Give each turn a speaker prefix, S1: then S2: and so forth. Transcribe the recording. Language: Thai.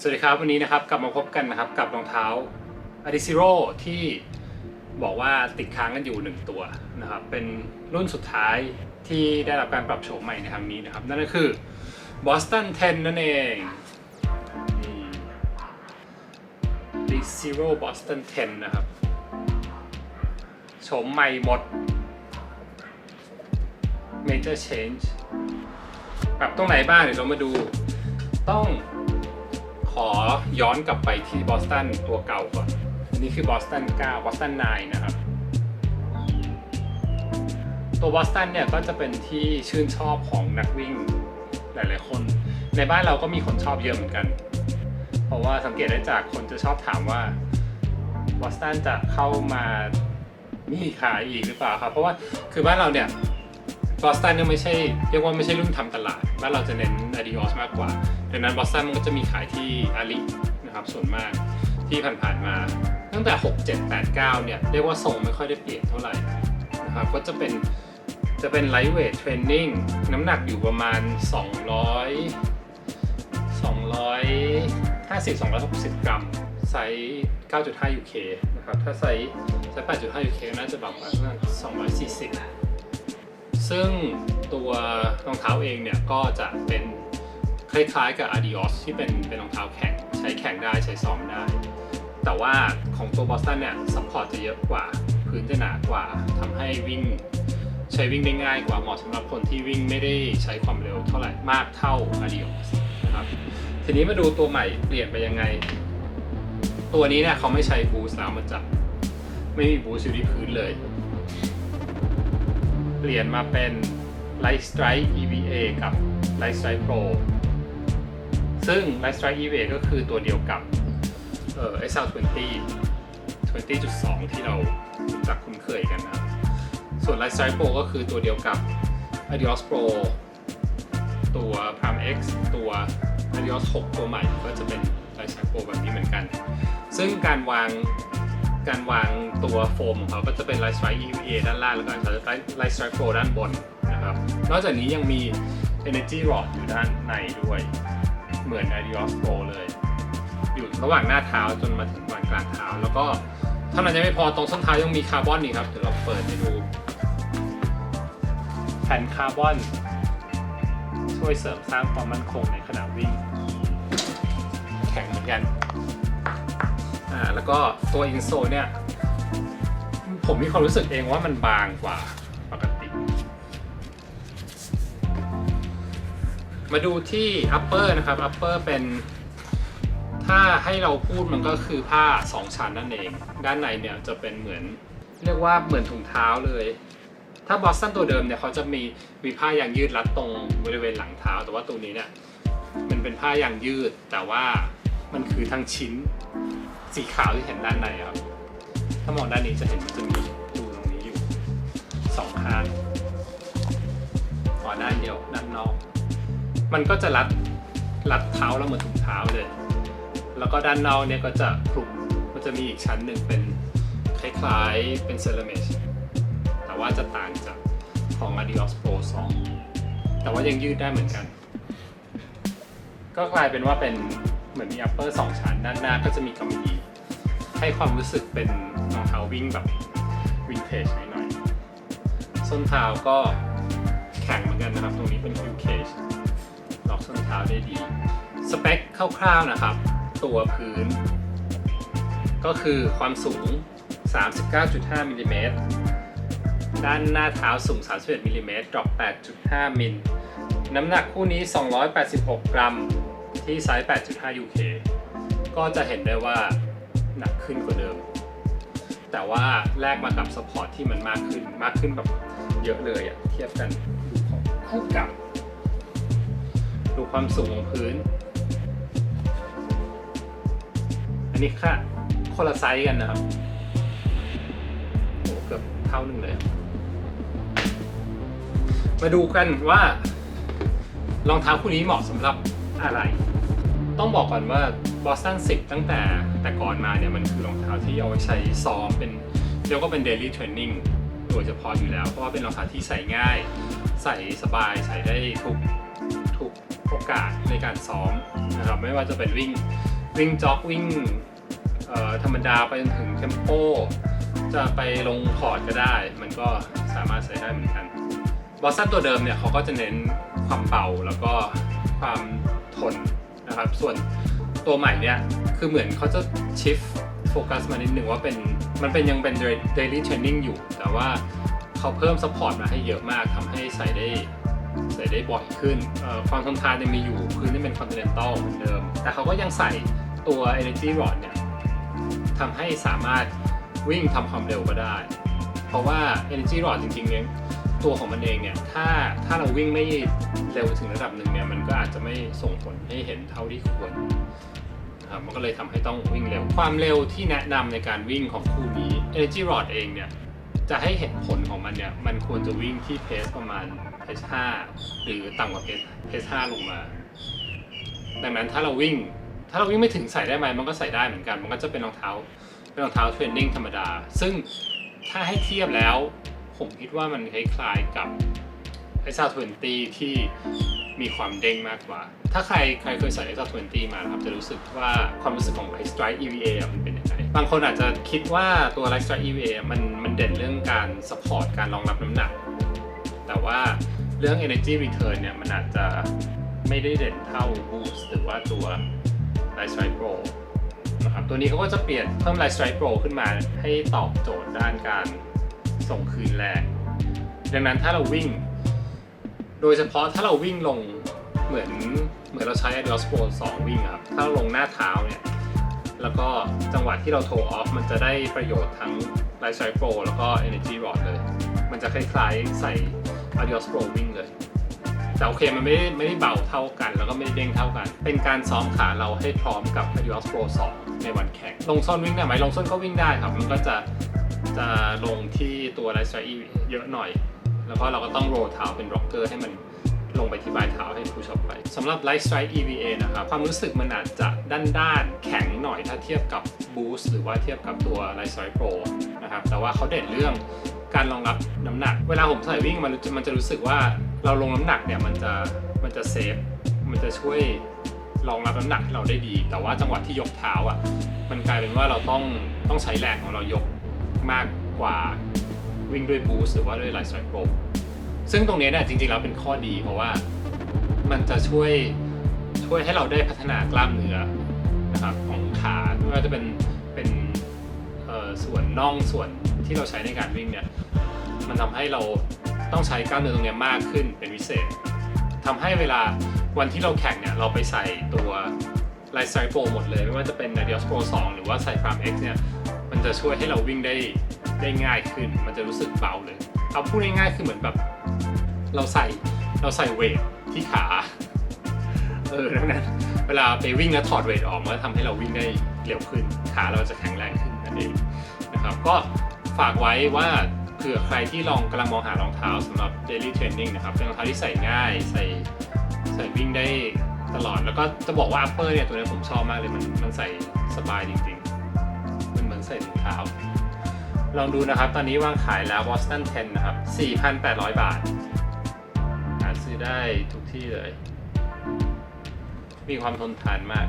S1: สวัสดีครับ วันนี้นะครับกลับมาพบกันนะครับกับรองเท้า a d i z e r o ที่บอกว่าติดค้างกันอยู่หนึ่งตัวนะครับเป็นรุ่นสุดท้ายที่ได้รับการปรับโฉมใหม่ในครั้งนี้นะครับ นั่นก็คือ Boston 10 นั่นเองนี่ a d i z e r o Boston 10 นะครับโฉมใหม่หมด Major Change ปรับตรงไหนบ้างเดี๋ยวเรามาดูต้อง ขอย้อนกลับไปที่บอสตันตัวเก่าก่อน อันนี้คือบอสตัน9บอสตัน9นะครับ ตัวบอสตันเนี่ยก็จะเป็นที่ชื่นชอบของนักวิ่งหลายๆคน ในบ้านเราก็มีคนชอบเยอะเหมือนกัน เพราะว่าสังเกตได้จากคนจะชอบถามว่าบอสตันจะเข้ามามีขายอีกหรือเปล่าครับ เพราะว่าคือบ้านเราเนี่ย บอสตันเนี่ยไม่ใช่เรียกว่าไม่ใช่รุ่นทำตลาดบ้านเราจะเน้น Adios มากกว่า ดังนั้นบอสตันมันก็จะมีขายที่อาลีนะครับส่วนมากที่ผ่านๆมา ตั้งแต่ 6 7 8 9 เนี่ย เรียกว่าทรงไม่ค่อยได้เปลี่ยนเท่าไหร่นะครับก็จะเป็นจะเป็นไลท์เวทเทรนนิ่งน้ำหนักอยู่ประมาณ 200 250 260 กรัมไซส์9.5 UK นะครับ ถ้าไซส์ไซส์8.5 UK น่าจะแบบว่า240 ซึ่งตัวรองเท้าเองเนี่ยก็จะเป็นคล้ายๆกับ Adios ที่เป็นเป็นรองเท้าแข่งใช้แข่งได้ใช้ซ้อมได้ แต่ว่าของตัว Boston เนี่ยซัพพอร์ตจะเยอะกว่าพื้นจะหนากว่าทำให้วิ่งใช้วิ่งได้ง่ายกว่าเหมาะสำหรับคนที่วิ่งไม่ได้ใช้ความเร็วเท่าไหร่มากเท่า Adios นะครับทีนี้มาดูตัวใหม่เปลี่ยนไปยังไง ตัวนี้เนี่ยเขาไม่ใช้บูสต์แล้วมันจะไม่มีบูสต์อยู่ที่พื้นเลย เปลี่ยนมาเป็น Light Strike EVA กับ Light Strike Pro ซึ่ง Light Strike EVA ก็คือตัวเดียวกับเอ่อ XL20 20.2 ที่เราจักคุ้นเคยกันนะ ส่วน Light Strike Pro ก็คือตัวเดียวกับ Adios Pro ตัว Prime X ตัว Adios 6 ตัวใหม่ก็จะเป็น Light Strike Pro แบบนี้เหมือนกัน ซึ่งการวาง การวางตัวโฟมของเขาก็จะเป็น Light Strike EVA ด้านล่างแล้วก็ Light Strike Pro ด้านบนนะครับ นอกจากนี้ยังมี Energy Rod อยู่ด้านในด้วย เหมือน Adios Pro เลย อยู่ระหว่างหน้าเท้าจนมาถึงวันกลางเท้า แล้วก็เท่านั้นยังไม่พอตรงส้นเท้ายังมีคาร์บอนอีกครับ เดี๋ยวเราเปิดให้ดู แผ่นคาร์บอน ช่วยเสริมสร้างความมั่นคงในขณะวิ่ง แข็งเหมือนกันาแล้วก็ตัวอินโซเนี่ย ผมมีความรู้สึกเองว่ามันบางกว่าปกติ มาดูที่ upper นะครับ upper เป็น ถ้าให้เราพูดมันก็คือผ้า 2 ชั้นนั่นเอง ด้านในเนี่ยจะเป็นเหมือน เรียกว่าเหมือนถุงเท้าเลย ถ้าบอสตันตัวเดิมเนี่ยเขาจะมีมีผ้ายางยืดรัดตรงบริเวณหลังเท้า แต่ว่าตัวนี้เนี่ยมันเป็นผ้ายางยืดแต่ว่ามันคือทั้งชิ้น สีขาวที่เห็นด้านในครับ ถ้ามองด้านนี้จะเห็นมันจะมีรูตรงนี้อยู่สองข้างขอด้านเดียวด้านนอก มันก็จะรัดรัดเท้าแล้วเหมือนถุงเท้าเลย แล้วก็ด้านนอกเนี่ยก็จะคลุมมันจะมีอีกชั้นหนึ่งเป็นคล้ายๆเป็นเซรามิกแต่ว่าจะต่างจากของ Adios Pro 2 แต่ว่ายังยืดได้เหมือนกัน ก็กลายเป็นว่าเป็นเหมือนมี upper 2ชั้นด้านหน้าก็จะมีกำมะหยี่ ให้ความรู้สึกเป็นรองเท้าวิ่งแบบวินเทจหน่อยๆส้นเท้าก็แข็งเหมือนกันนะครับ ตรงนี้เป็น Q cage ล็อกส้นเท้าได้ดี สเปคคร่าวๆนะครับ ตัวพื้น ก็คือความสูง 39.5มิลลิเมตรด้านหน้าเท้าสูง 31มิลลิเมตรดรอป 8.5 มิล น้ำหนักคู่นี้ 286 กรัม ที่ไซส์ 8.5 UK ก็จะเห็นได้ว่า หนักขึ้นกว่าเดิม แต่ว่าแลกมากับสปอร์ตที่มันมากขึ้นมากขึ้นแบบเยอะเลยอะเทียบกันดูของคู่กับดูความสูงของพื้น อันนี้ค่ะคนละไซส์กันนะครับโอ้เกือบเท่าหนึ่งเลย มาดูกันว่ารองเท้าคู่นี้เหมาะสำหรับอะไร ต้องบอกก่อนว่า Boston 10ตั้งแต่แต่ก่อนมาเนี่ยมันคือรองเท้าที่เอาไว้ใช้ซ้อมเป็นเรียกว่าเป็น daily training โดยเฉพาะอยู่แล้ว เพราะว่าเป็นรองเท้าที่ใส่ง่าย ใส่สบายใส่ได้ทุกทุกโอกาสในการซ้อมนะครับไม่ว่าจะเป็นวิ่งวิ่งจ็อกวิ่งธรรมดาไปจนถึงเทมโปจะไปลงคอร์ดก็ได้ มันก็สามารถใส่ได้เหมือนกันบอสซันตัวเดิมเนี่ยเขาก็จะเน้นความเบาแล้วก็ความทนนะครับส่วน ตัวใหม่เนี่ยคือเหมือนเขาจะชิฟโฟกัสมานิดนึงว่าเป็นมันเป็นยังเป็น daily training อยู่ แต่ว่าเขาเพิ่ม support มาให้เยอะมากทำให้ใส่ได้ใส่ได้บ่อยขึ้น ความทนทานยังมีอยู่พื้นนี่เป็น continental เหมือนเดิม แต่เขาก็ยังใส่ตัว energy rod เนี่ยทำให้สามารถวิ่งทำความเร็วก็ได้ เพราะว่า energy rod จริงๆเนี่ย ตัวของมันเองเนี่ยถ้าถ้าเราวิ่งไม่เร็วถึงระดับหนึ่งเนี่ยมันก็อาจจะไม่ส่งผลให้เห็นเท่าที่ควรนะครับมันก็เลยทำให้ต้องวิ่งเร็ว ความเร็วที่แนะนำในการวิ่งของคู่นี้ energy rod เองเนี่ยจะให้เห็นผลของมันเนี่ยมันควรจะวิ่งที่เพสประมาณเพส5หรือต่ำกว่าเพสเพส5ลงมา ดังนั้นถ้าเราวิ่ง ถ้าเราวิ่งไม่ถึงใส่ได้ไหมมันก็ใส่ได้เหมือนกัน มันก็จะเป็นรองเท้าเป็นรองเท้าเทรนนิ่งธรรมดา ซึ่งถ้าให้เทียบแล้ว ผมคิดว่ามันคล้ายๆกับไอซ่า20ที่มีความเด้งมากกว่า ถ้าใครใครเคยใส่ไอซ่า20มาครับจะรู้สึกว่าความรู้สึกของ Light Strike EVA มันเป็นยังไง บางคนอาจจะคิดว่าตัว Light Strike EVA มันมันเด่นเรื่องการ support การรองรับน้ำหนัก แต่ว่าเรื่อง energy return เนี่ยมันอาจจะไม่ได้เด่นเท่า Boost หรือว่าตัว Light Strike Pro นะครับตัวนี้เขาก็จะเปลี่ยนเพิ่ม Light Strike Pro ขึ้นมาให้ตอบโจทย์ด้านการ ส่งคืนแรง ดังนั้นถ้าเราวิ่ง โดยเฉพาะถ้าเราวิ่งลงเหมือนเหมือนเราใช้ Adios Pro 2วิ่งครับ ถ้าเราลงหน้าเท้าเนี่ย แล้วก็จังหวะที่เราโทออฟมันจะได้ประโยชน์ทั้ง Light Strike Pro แล้วก็ Energy Rod เลย มันจะคล้ายๆใส่ Adios Pro วิ่งเลย แต่โอเคมันไม่ได้ไม่ได้เบาเท่ากัน แล้วก็ไม่ได้เด้งเท่ากัน เป็นการซ้อมขาเราให้พร้อมกับ Adios Pro 2ในวันแข่งลงส้นวิ่งได้ไหมลงส้นก็วิ่งได้ครับ มันก็จะ จะลงที่ตัว Light Strike เยอะหน่อย แล้วก็เราก็ต้องโรลเท้าเป็นร็อกเกอร์ให้มันลงไปที่ปลายเท้าให้พุชออกไปสำหรับ Light Strike EVA นะครับ ความรู้สึกมันอาจจะด้านด้านๆแข็งหน่อยถ้าเทียบกับ Boost หรือว่าเทียบกับตัว Light Strike Pro นะครับ แต่ว่าเขาเด่นเรื่องการรองรับน้ำหนัก เวลาผมใส่วิ่งมันมันจะรู้สึกว่าเราลงน้ำหนักเนี่ยมันจะมันจะเซฟ มันจะช่วยรองรับน้ำหนักให้เราได้ดี แต่ว่าจังหวะที่ยกเท้าอะ มันกลายเป็นว่าเราต้องต้องใช้แรงของเรายก มากกว่าวิ่งด้วย Boost หรือว่าด้วย Light Strike Pro ซึ่งตรงนี้เนี่ยจริงๆแล้วเป็นข้อดีเพราะว่ามันจะช่วยช่วยให้เราได้พัฒนากล้ามเนื้อนะครับของขาไม่ว่าจะเป็นเป็นส่วนน่องส่วนที่เราใช้ในการวิ่งเนี่ยมันทำให้เราต้องใช้กล้ามเนื้อตรงนี้มากขึ้นเป็นพิเศษทำให้เวลาวันที่เราแข่งเนี่ยเราไปใส่ตัว Light Strike Pro หมดเลย ไม่ว่าจะเป็น Adios Pro 2หรือว่าใส่ Farm X เนี่ย มันจะช่วยให้เราวิ่งได้ได้ง่ายขึ้น มันจะรู้สึกเบาเลย เอาพูดง่ายๆคือเหมือนแบบ เราใส่เราใส่เวทที่ขา เออดังนั้น เวลาไปวิ่งแล้วถอดเวทออกมันก็ทำให้เราวิ่งได้เร็วขึ้น ขาเราจะแข็งแรงขึ้นนั่นเองนะครับ ก็ฝากไว้ว่าเผื่อใครที่ลองกำลังมองหารองเท้าสำหรับ daily training นะครับเป็นรองเท้าที่ใส่ง่ายใส่ใส่วิ่งได้ตลอดแล้วก็จะบอกว่า upper เนี่ยตัวนี้ผมชอบมากเลยมันมันใส่สบายจริงๆ ใส่ถุงเท้าลองดูนะครับ ตอนนี้วางขายแล้ว Boston 10 นะครับ 4,800 บาท หาซื้อได้ทุกที่เลย มีความทนทานมาก